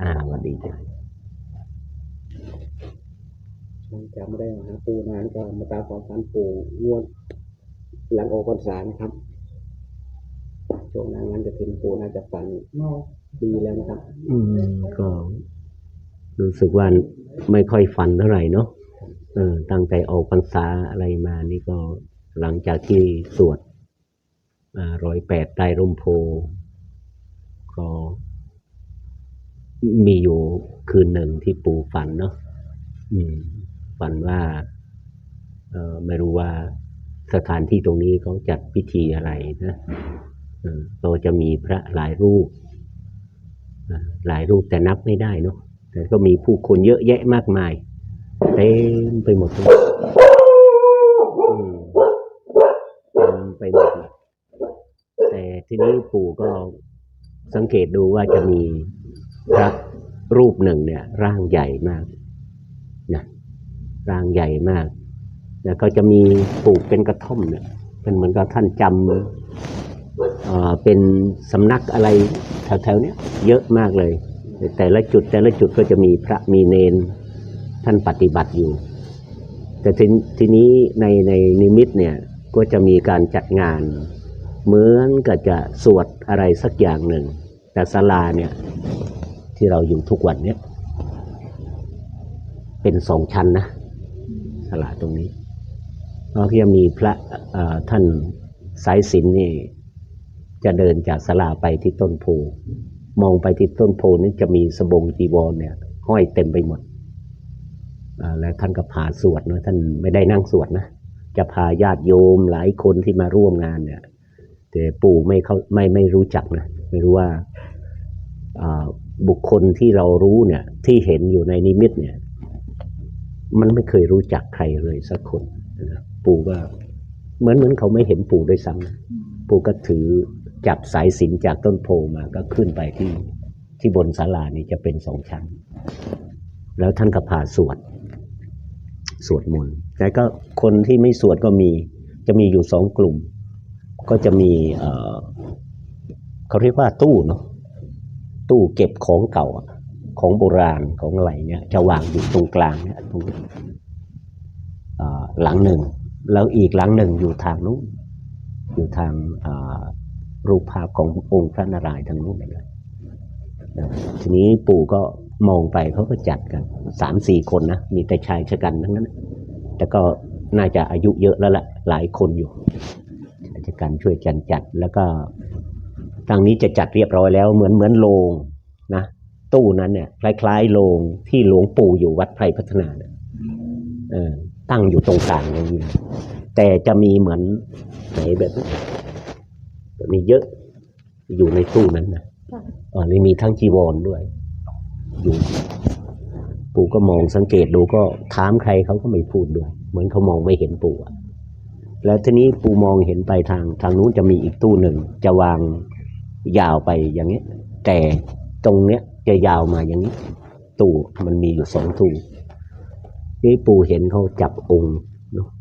อ่าสวัสดีจ้ะจำไม่ได้มาหาปู่นานก็มาตามความฝันปู่งวดหลังออกพรรษานะครับช่วงนั้นงานจะถึงปู่น่าจะฝันดีแล้วนะครับ อืมก็รู้สึกว่าไม่ค่อยฝันเท่าไหร่เนาะเออ ตั้งแต่ออกพรรษาอะไรมานี่ก็หลังจากที่สวดร้อยแปดใต้ร่มโพธิ์ก็ มีอยู่คืนหนึ่งที่ปู่ฝันเนาะฝันว่าไม่รู้ว่าสถานที่ตรงนี้เขาจัดพิธีอะไรนะเราจะมีพระหลายรูป หลายรูปแต่นับไม่ได้เนาะแต่ก็มีผู้คนเยอะแยะมากมายเต็มไปหมดเลยเต็มไปหมดเลยแต่ทีนี้ปู่ก็สังเกตดูว่าจะมี พระรูปหนึ่งเนี่ยร่างใหญ่มากนะร่างใหญ่มากแล้วก็จะมีปลูกเป็นกระท่อมเนี่ยเป็นเหมือนกับท่านจำเอ่อเป็นสำนักอะไรแถวๆเนี้ยเยอะมากเลย แต่ละจุดแต่ละจุดก็จะมีพระมีเนนท่านปฏิบัติอยู่ แต่ทีทีนี้ในในนิมิตเนี่ยก็จะมีการจัดงาน เหมือนกับจะสวดอะไรสักอย่างหนึ่ง แต่ศาลาเนี่ย ที่เราอยู่ทุกวันเนี่ยเป็นสองชั้นนะศาลาตรงนี้เพราะที่มีพระท่านสายสิญจนนี่จะเดินจากศาลาไปที่ต้นโพมองไปที่ต้นโพนี่จะมีสบงจีวรเนี่ย ห้อยเต็มไปหมดแล้วท่านก็พาสวดนะท่านไม่ได้นั่งสวดนะจะพาญาติโยมหลายคนที่มาร่วมงานเนี่ยแต่ปู่ไม่เขาไม่ไม่รู้จักนะไม่รู้ว่า บุคคลที่เรารู้เนี่ย ที่เห็นอยู่ในนิมิตเนี่ย มันไม่เคยรู้จักใครเลยสักคนนะปู่ก็เหมือนเหมือนเขาไม่เห็นปู่ด้วยซ้ำปู่ก็ถือจับสายสินจากต้นโพมาก็ขึ้นไปที่ที่บนศาลานี่จะเป็นสองชั้น แล้วท่านก็พาสวด สวดมนต์แต่ก็คนที่ไม่สวดก็มี จะมีอยู่สองกลุ่ม ก็จะมีเอ่อเขาเรียกว่าตู้เนาะ ตู้เก็บของเก่าของโบราณของอะไรเนี่ยจะวางอยู่ตรงกลางเนี่ยตรงหลังหนึ่ง แล้วอีกหลังหนึ่งอยู่ทางนู้นอยู่ทางรูปภาพขององค์พระนารายณ์ทางนู้นเลยนะทีนี้ปู่ก็มองไปเขาก็จัดกันสามสี่คนนะ มีแต่ชายชะกันทั้งนั้น แต่ก็น่าจะอายุเยอะแล้วแหละหลายคนอยู่ชายชะกันช่วยกันจัดแล้วก็ ทางนี้จะจัดเรียบร้อยแล้วเหมือนเหมือนโรงนะตู้นั้นเนี่ยคล้ายๆโรงที่หลวงปู่อยู่วัดไพรพัฒนาเนี่ยตั้งอยู่ตรงกลางอย่างนี้แต่จะมีเหมือนไหนแบบนี้แบบนี้เยอะอยู่ในตู้นั้นนะอ๋อนี่มีทั้งจีวรด้วย อยู่ ปู่ก็มองสังเกตดูก็ถามใครเขาก็ไม่พูดด้วย เหมือนเขามองไม่เห็นปู่แล้วทีนี้ปู่มองเห็นไปทาง ทางนู้นจะมีอีกตู้หนึ่ง จะวาง ยาวไปอย่างเงี้ย แต่ตรงเนี้ยจะยาวมาอย่างนี้ ตู้มันมีอยู่สองตู้นี่ปู่เห็นเขาจับองค์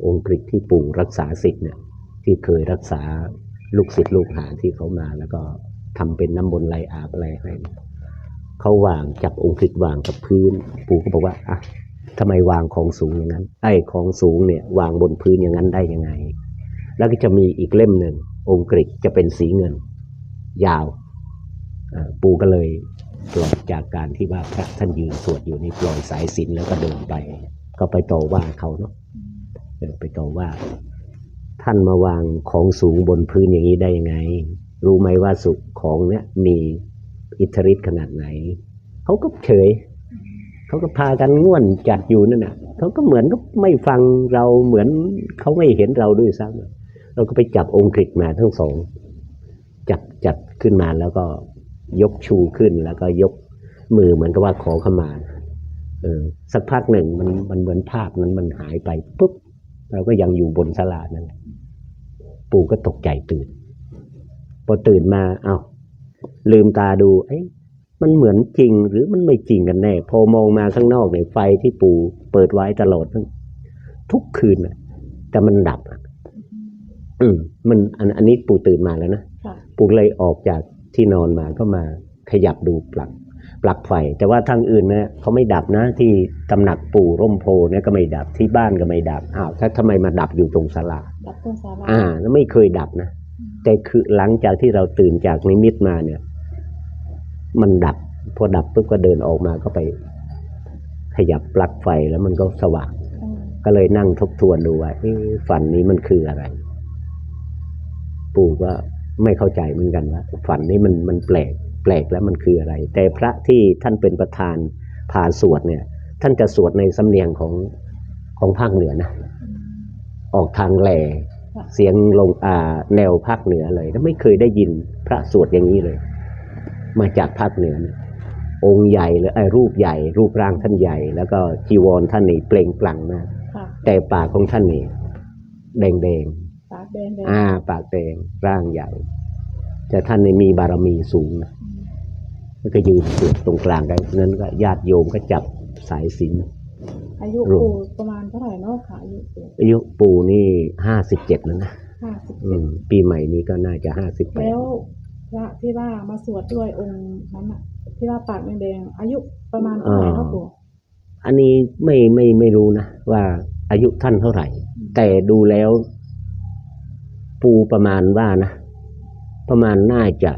องค์กฤษที่ปู่รักษาสิทธิ์เนี่ยที่เคยรักษาลูกศิษย์ลูกหาที่เขามาแล้วก็ทำเป็นน้ำบนต์ไหลอาบอะไรให้เขาวางจับองค์กฤษวางกับพื้น ปู่ก็บอกว่าอะทำไมวางของสูงอย่างนั้น ไอ้ของสูงเนี่ยวางบนพื้นอย่างนั้นได้ยังไง แล้วก็จะมีอีกเล่มหนึ่งองค์กฤษจะเป็นสีเงิน ยาวปู่ก็เลยปล่อยจากการที่ว่าพระท่านยืนสวดอยู่นี่ปล่อยสายสินแล้วก็เดินไป ก็ไปต่อว่าเขาเนาะไปต่อว่า ท่านมาวางของสูงบนพื้นอย่างนี้ได้ยังไง รู้ไหมว่าสุขของเนี้ยมีอิทธิฤทธิ์ขนาดไหน เขาก็เฉย เขาก็พากันง่วนจัดอยู่นั่นน่ะเขาก็เหมือนก็ไม่ฟังเราเหมือนเขาไม่เห็นเราด้วยซ้ำเราก็ไปจับองค์กฤษมาทั้งสอง จับจัดขึ้นมาแล้วก็ยกชูขึ้นแล้วก็ยกมือเหมือนกับว่าขอขมาเออสักพักหนึ่งมันมันเหมือนภาพนั้นมันหายไปปุ๊บเราก็ยังอยู่บนศาลานั่นปู่ก็ตกใจตื่น พอตื่นมาเอา้าลืมตาดูเอ้มันเหมือนจริงหรือมันไม่จริงกันแน่ พอมองมาข้างนอกเนี่ยไฟที่ปู่เปิดไว้ตลอดทุกคืนนะแต่มันดับอืมมันอันอันนี้ปู่ตื่นมาแล้วนะ ค่ะปู่เลยออกจากที่นอนมาก็มาขยับดูปลั๊กปลั๊กไฟ แต่ว่าทางอื่นเนี่ยเขาไม่ดับนะที่ตำหนักปู่ร่มโพเนี่ยก็ไม่ดับที่บ้านก็ไม่ดับอ้าวถ้าทำไมมาดับอยู่ตรงศาลาดับต้นสาราอ่าแล้วไม่เคยดับนะแต่คือหลังจากที่เราตื่นจากนิมิตมาเนี่ย มันดับพอดับปุ๊บก็เดินออกมาก็ไป ขยับปลั๊กไฟแล้วมันก็สว่างอืมก็เลยนั่งทบทวนดูว่าเอ๊ะฝันนี้มันคืออะไร ปู่ก็ ไม่เข้าใจเหมือนกันว่าฝันนี้มันมันแปลกแปลกแล้วมันคืออะไร แต่พระที่ท่านเป็นประธานพาสวดเนี่ย ท่านจะสวดในสำเนียงของของภาคเหนือนะออกทางแหล่ค่ะเสียงลงอ่าแนวภาคเหนือเลยแล้วไม่เคยได้ยินพระสวดอย่างนี้เลย มาจากภาคเหนือเนี่ยองค์ใหญ่เลยไอ้ยรูปใหญ่ รูปร่างท่านใหญ่ แล้วก็จีวรท่านนี่เปล่งปลั่งมากค่ะแต่ปากของท่านนี่แดงแดงปาก แดงเลยๆอ่า ปากแดงร่างใหญ่ แต่ท่านนี่มีบารมีสูงนะแล้วก็ยืนสวดตรงกลางได้นั้นก็ญาติโยมก็จับสายสิญจนอายุรวมปู่ประมาณเท่าไหร่เนาะค่ะอายุปู่อายุปู่นี่ห้าสิบเจ็ดแล้วนะห้าสิบอืมปีใหม่นี้ก็น่าจะห้าสิบแปดแล้วพระที่ว่ามาสวดด้วยองค์นั้นอะ ที่ว่าปากแดงๆอายุประมาณเท่าไหร่เนาะปู่อันนี้ไม่ไม่ไม่รู้นะว่าอายุท่านเท่าไหร่ แต่ดูแล้ว ปูประมาณว่านะ ประมาณน่าจะ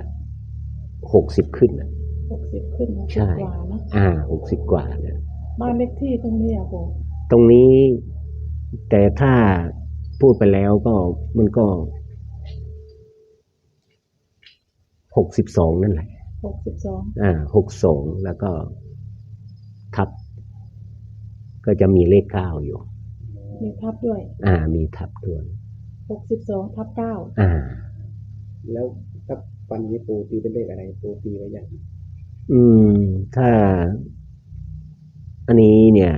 หกสิบขึ้นน่ะ หกสิบขึ้นหกใช่สิบกว่าเนาะอ่าหกสิบกว่าเนี่ย บ้านเลขที่ตรงนี้อะปู่ตรงนี้แต่ถ้าพูดไปแล้วก็มันก็หกสิบสองนั่นแหละ หกสิบสองอ่าหกสองแล้วก็ทับ ก็จะมีเลขเก้าอยู่ มีทับด้วย อ่า มีทับด้วย หกสิบสองทับเก้าอ่า แล้วถ้าฟันนี้ปูตีเป็นเลขอะไรปูตีไว้ยังอืม ถ้า อันนี้เนี่ย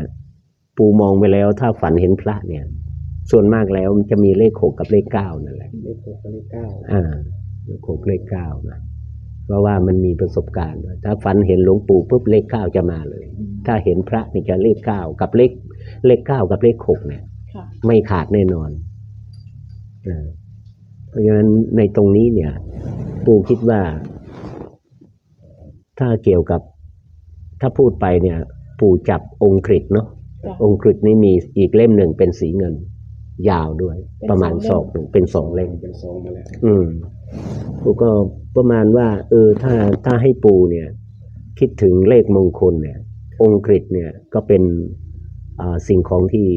ปูมองไปแล้ว ถ้าฝันเห็นพระเนี่ย ส่วนมากแล้วมันจะมีเลขหกกับเลขเก้านั่นแหละ เลขหกกับเลขเก้าอ่าเลขหกเลขเก้านะเพราะว่ามันมีประสบการณ์ว่าถ้าฝันเห็นหลวงปู่ปุ๊บเลขเก้าจะมาเลย ถ้าเห็นพระนี่จะเลขเก้ากับเลขเลขเก้ากับเลขหกเนี่ย ค่ะ ไม่ขาดแน่นอนอา เพราะฉะนั้นในตรงนี้เนี่ย ปู่คิดว่า ถ้าเกี่ยวกับถ้าพูดไปเนี่ย ปู่จับองค์กฤษเนาะจ้ะองค์กฤษนี่มีอีกเล่มหนึ่งเป็นสีเงิน ยาวด้วยเป็นประมาณสศอองกเล่มหนึ่งเป็นสองเล่มเป็นซองมาแล้วอืมปู่ก็ประมาณว่า เออ ถ้าถ้าให้ปู่เนี่ย คิดถึงเลขมงคลเนี่ย องค์กฤษเนี่ยก็เป็นอ่าสิ่งของที่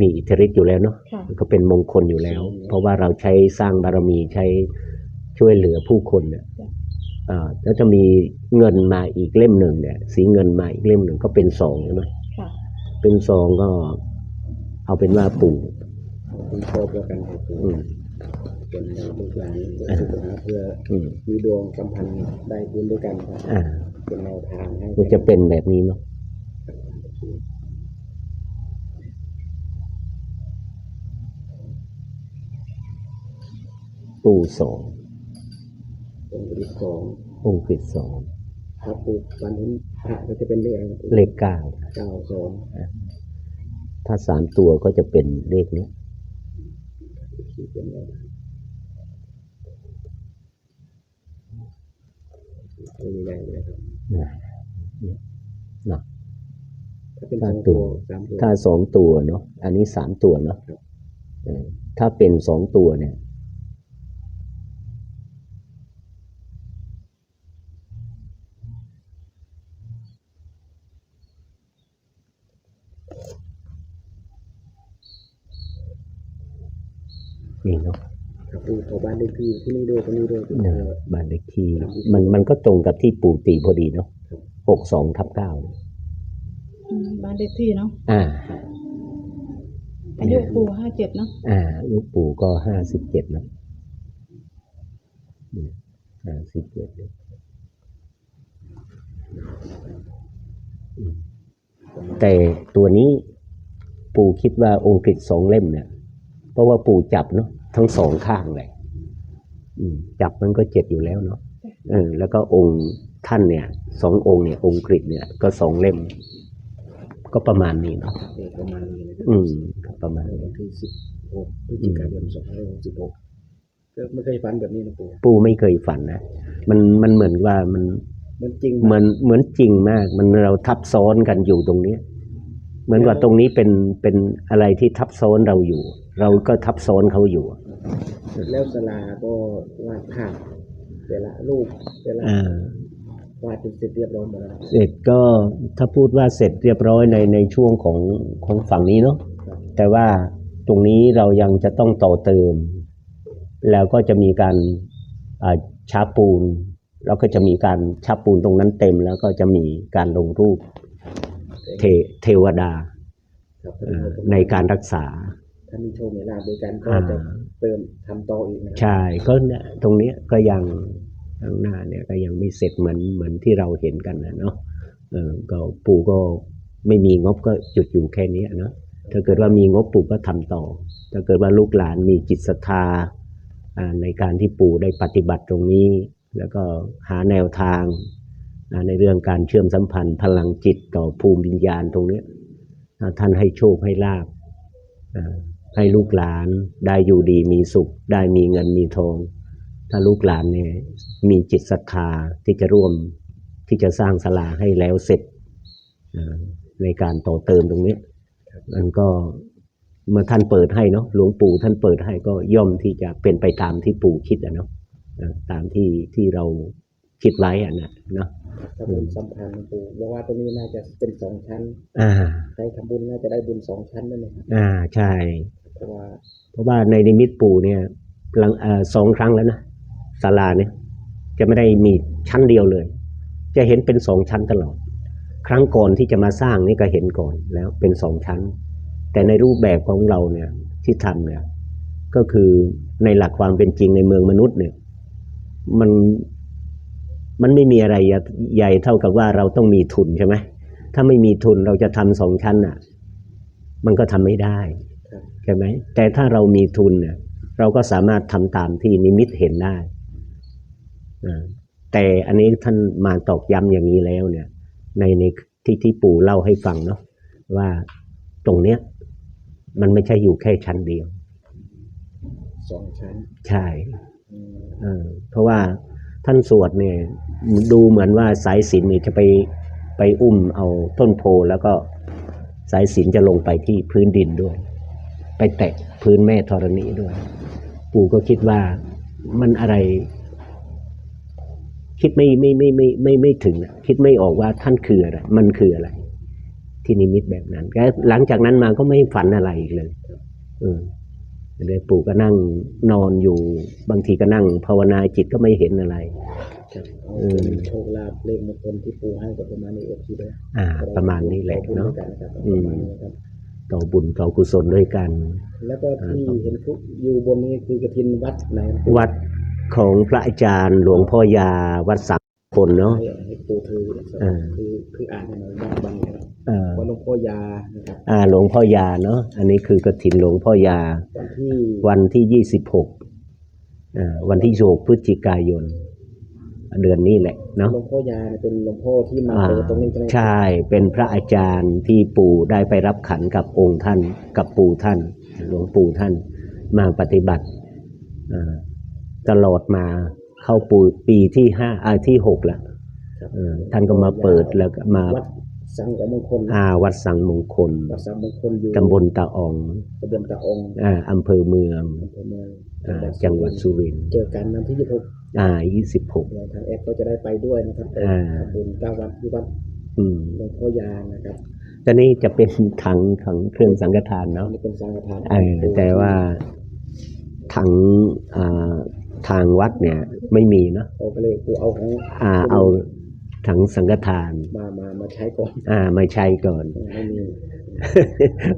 มีอิทธิฤทธิ์อยู่แล้วเนาะค่ะก็เป็นมงคลอยู่แล้ว เพราะว่าเราใช้สร้างบารมีใช้ช่วยเหลือผู้คนเนี่ยจ้ะ อ่าแล้วจะมีเงินมาอีกเล่มหนึ่งเนี่ย สีเงินมาอีกเล่มหนึ่งก็เป็นสองใช่ไหมค่ะ เป็นสองก็เอาเป็นว่าปู่คุณชอบแล้วกันให้ปูอืม เป็นลูกหลานเพื่อสุขภาพเพื่ออืมมีดวงสัมพันธ์ได้บุญด้วยกันครับอ่า เป็นแนวทางให้มันจะเป็นแบบนี้เนาะ ปู่สององค์ที่สององค์กฤษสองครับปูวันนี้พระก็จะเป็นเลขอะไรครับปูเลขเก้าเก้าสองถ้าสามตัวก็จะเป็นเลขนี้ที่เป็นแนวทางตัวใหญ่เลยครับนะเนี่ยเนาะถ้าเป็นสองตัวสามตัวถ้าสองตัวเนาะอันนี้สามตัวเนาะครับเออถ้าเป็นสองตัวเนี่ย นี่เนาะ ครั บปูขอบ้านเลขที่ที่นี่ด้วยที่นี่ด้วยเนอะบ้านเลขที่มันมันก็ตรงกับที่ปู่ตีพอดีเนาะหกสองทับเก้าอืมบ้านเลขที่เนาะอ่าอายุปู่ห้าเจ็ดเนาะอ่าลูกปู่ก็ห้าสิบเจ็ดนะห้าสิบเจ็ดแต่ตัวนี้ปู่คิดว่าองค์กฤษสองเล่มเนี่ย เพราะว่าปู่จับเนาะทั้งสองข้างเลยอืม จับมันก็เจ็ดอยู่แล้วเนาะเออ แล้วก็องค์ท่านเนี่ยสององค์เนี่ย องค์กฤษเนี่ย ก็สองเล่ม ก็ประมาณนี้เนาะเลขประมาณนี้นะครับอืมก็ประมาณนี้วันที่สิบหกพฤศจิกายนสองพันห้าร้อยหกสิบหกก็ไม่เคยฝันแบบนี้นะปูปู่ไม่เคยฝันนะมันมันเหมือนว่ามันมันจริงเหมือนเหมือนจริงมาก มันเราทับซ้อนกันอยู่ตรงเนี้ยเหมือนว่าตรงนี้เป็นเป็นอะไรที่ทับซ้อนเราอยู่ เราก็ทับซ้อนเขาอยู่ แล้วสลาก็วาดภาพแต่ละรูปแต่ละอ่าวาดจนเสร็จเรียบร้อยหมดแล้วเสร็จก็ถ้าพูดว่าเสร็จเรียบร้อยในในช่วงของของฝั่งนี้เนาะครับแต่ว่าตรงนี้เรายังจะต้องต่อเติม แล้วก็จะมีการอ่าชาปูน แล้วก็จะมีการชาปูนตรงนั้นเต็ม แล้วก็จะมีการลงรูปเทเทวดาครับเอ่อในการรักษา ถ้ามีโชว์มีลาบด้วยกันก็อ่าจะเติมทำต่ออีกนะครัใช่ก็เนี่ยตรงเนี้ยก็ยังข้างหน้าเนี่ยก็ยังไม่เสร็จเหมือนเหมือนที่เราเห็นกันนะเนาะเออก็ปู่ก็ไม่มีงบก็หยุดอยู่แค่เนี้ยเนาะถ้าเกิดว่ามีงบปู่ก็ทำต่อ ถ้าเกิดว่าลูกหลานมีจิตศรัทธาอ่าในการที่ปู่ได้ปฏิบัติตรงนี้ แล้วก็หาแนวทางอ่าในเรื่องการเชื่อมสัมพันธ์พลังจิตต่อภูมิวิญญาณตรงเนี้ยถ้าท่านให้โชคให้ลาบอ่า ให้ลูกหลานได้อยู่ดีมีสุข ได้มีเงินมีทอง ถ้าลูกหลานเนี่ยมีจิตศรัทธาที่จะร่วมที่จะสร้างศาลาให้แล้วเสร็จในการต่อเติมตรงนี้มันก็เมื่อท่านเปิดให้เนาะหลวงปู่ท่านเปิดให้ก็ย่อมที่จะเป็นไปตามที่ปู่คิดอะเนาะตามที่ที่เรา คิดไว้อะนะเนาะถ้าบุญสัมพันธ์ปู่บอกว่าตรงนี้น่าจะเป็นสองชั้น อ่าใครทำบุญน่าจะได้บุญสองชั้นด้วยนะครับอ่าใช่เพราะว่าเพราะว่าในนิมิตปู่เนี่ยหลังเอ่อสองครั้งแล้วนะศาลาเนี่ย จะไม่ได้มีชั้นเดียวเลย จะเห็นเป็นสองชั้นตลอด ครั้งก่อนที่จะมาสร้างนี่ก็เห็นก่อนแล้วเป็นสองชั้น แต่ในรูปแบบของเราเนี่ยที่ทำเนี่ยก็คือในหลักความเป็นจริงในเมืองมนุษย์เนี่ย มัน มันไม่มีอะไรใหญ่เท่ากับว่าเราต้องมีทุนใช่ไหมถ้าไม่มีทุนเราจะทำสองชั้นอะ มันก็ทำไม่ได้ครับใช่ไหมแต่ถ้าเรามีทุนเนี่ยเราก็สามารถทำตามที่นิมิตเห็นได้อ่าแต่อันนี้ท่านมาตอกย้ำอย่างนี้แล้วเนี่ย ในในที่ที่ปู่เล่าให้ฟังเนาะว่าตรงเนี้ย มันไม่ใช่อยู่แค่ชั้นเดียวสองชั้น ใช่อืมเออเพราะว่า ท่านสวดเนี่ยดูเหมือนว่าสายสินเนี่ยจะไปไปอุ้มเอาต้นโพแล้วก็สายสิญจนจะลงไปที่พื้นดินด้วย ไปแตะพื้นแม่ธรณีด้วย ปู่ก็คิดว่ามันอะไร คิดไม่ไม่ไม่ไม่ไม่ไม่ถึงอะคิดไม่ออกว่าท่านคืออะไร มันคืออะไร ที่นิมิตแบบนั้นแล้วหลังจากนั้นมาก็ไม่ฝันอะไรอีกเลยเออ เดี๋ยวปู่ก็นั่งนอนอยู่ บางทีก็นั่ง ภาวนาจิตก็ไม่เห็นอะไรครับเอาอืมเป็นโชคลาภเลขมงคลที่ปู่ให้กับประมาณนี้เอฟซีด้วยอ่า ประมาณนี้แหละเนาะขอบคุณด้วยกันนะครับอืมประมาณนี้นะครับต่อบุญต่อกุศลด้วยกัน แล้วก็ที่เห็นทุกอยู่บนนี้คือกระถินวัดไหนครับวัดของพระอาจารย์หลวงพ่อยาวัดสังคนเนาะให้ให้ปู่ถืออ่าคือคืออ่านให้หน่อยบางบางนะครับเอ่อวัดหลวงพ่อยานะครับอ่าหลวงพ่อยาเนาะอันนี้คือกฐินหลวงพ่อยา วันที่วันที่ยี่สิบหกอ่าวันที่โยกพฤศจิกายน เดือนนี้แหละเนาะหลวงพ่อยาเนี่ยเป็นหลวงพ่อที่มาอ่าเปิดตรงนี้ใช่ไหมใช่เป็นพระอาจารย์ที่ปู่ได้ไปรับขันกับองค์ท่าน กับปู่ท่าน หลวงปู่ท่านมาปฏิบัติอ่าตลอดมาเข้าปูปีที่ห้าอ่าที่หกแล้วครับเออท่านก็มาเปิดแล้วก็มาวัด สังกมงคลอาวัดสังมงคลวัดสังมงคลอยู่ตำบลตาอองตำบลตะองอ่าอำเภอเมืองอำเภอเมืองอ่าจังหวัดสุรินทร์เจอกันวันที่ยี่สิบหกอ่ายี่สิบหกเดี๋ยวทางแอปก็จะได้ไปด้วยนะครับไปอ่าทำบุญเก้าวัดที่วัดอืมหลวงพ่อยานะครับตอนนี้จะเป็นถังของเครื่องสังฆทานอัเนาะนนี้เป็นสังฆทานเออแต่ว่าถังอ่าทางวัดเนี่ยไม่มีเนาะโอ้ก็เลยกูเอาของอ่าเอา ถังสังฆทาน มามามาใช้ก่อน อ่ามาใช้ก่อนเออไม่มี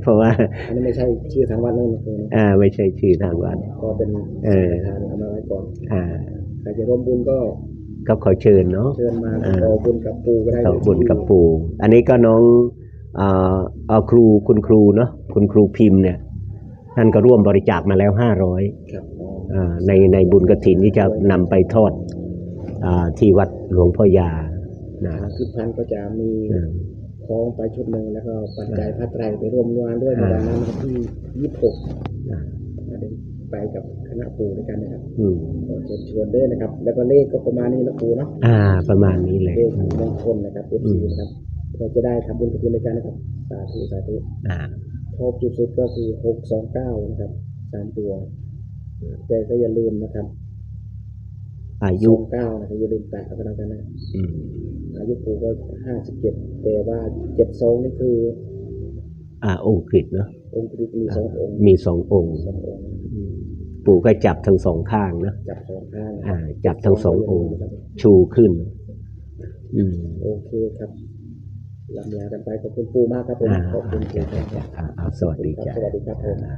เพราะว่าอันนี้ไม่ใช่ชื่อทางวัดนั่นนะคือนะอ่า ไม่ใช่ชื่อทางวัดก็เป็นเอสังอฆทานเอามาไว้ก่อน อ่าใครจะร่วมบุญก็ก็ขอเชิญเนาะเชิญมาเออขอบุญกับปูก็ได้ขอบุญกับปู่อันนี้ก็น้องอ่าเอาครูคุณครูเนาะคุณครูพิมพ์เนี่ยท่านก็ร่วมบริจาคมาแล้วห้าร้อยครับอ๋ออ่าในในบุญกระถินที่จะนำไปทอดอาที่วัดหลวงพ่อยา นะทางทิพย์พันธ์ก็จะมีอืมคล้องไปชุดหนึ่งแล้วก็ปัจจัยพระไตรไปร่วมงานด้วยในอ่าวันนั้นวันที่ยี่สิบหกอ่าไปกับคณะปู่ด้วยกันนะครับอืมขอเชิญชวนด้วยนะครับ แล้วก็เลขก็ประมาณนี้นะปู่เนาะอ่า ประมาณนี้เลยเลขมงคลนะครับเอฟซีนะครับเราจะได้ทำบุญกับทีมรายการนะครับสาธุสาธุอ่าชอบจุดสุดก็คือหกสองเก้านะครับสามตัวแต่ก็อย่าลืมนะครับ อาสยุองเก้านะครับอย่าลืมแตะกันแล้วกันนะอืมอายุปู่ก็ห้าสิบเจ็ดแต่ว่าเจ็ดสองนี่คือ อ่า องค์กฤษเนาะองค์ที่มีสององค์มีสององค์สององค์อืมปู่ก็จับทั้งสองข้างนะจับสองข้างนะคอ่ารับจับทั้งสององค์นะครับชูขึ้นอืมโอเคครับลำลากันไปขอบคุณปู่มากครับผมอ่าขอบคุณจ้ะปู่คจ้ะรับจ้ะอ่าอ่าสวัสดีจ้ะสวัสดีครับผมอ่า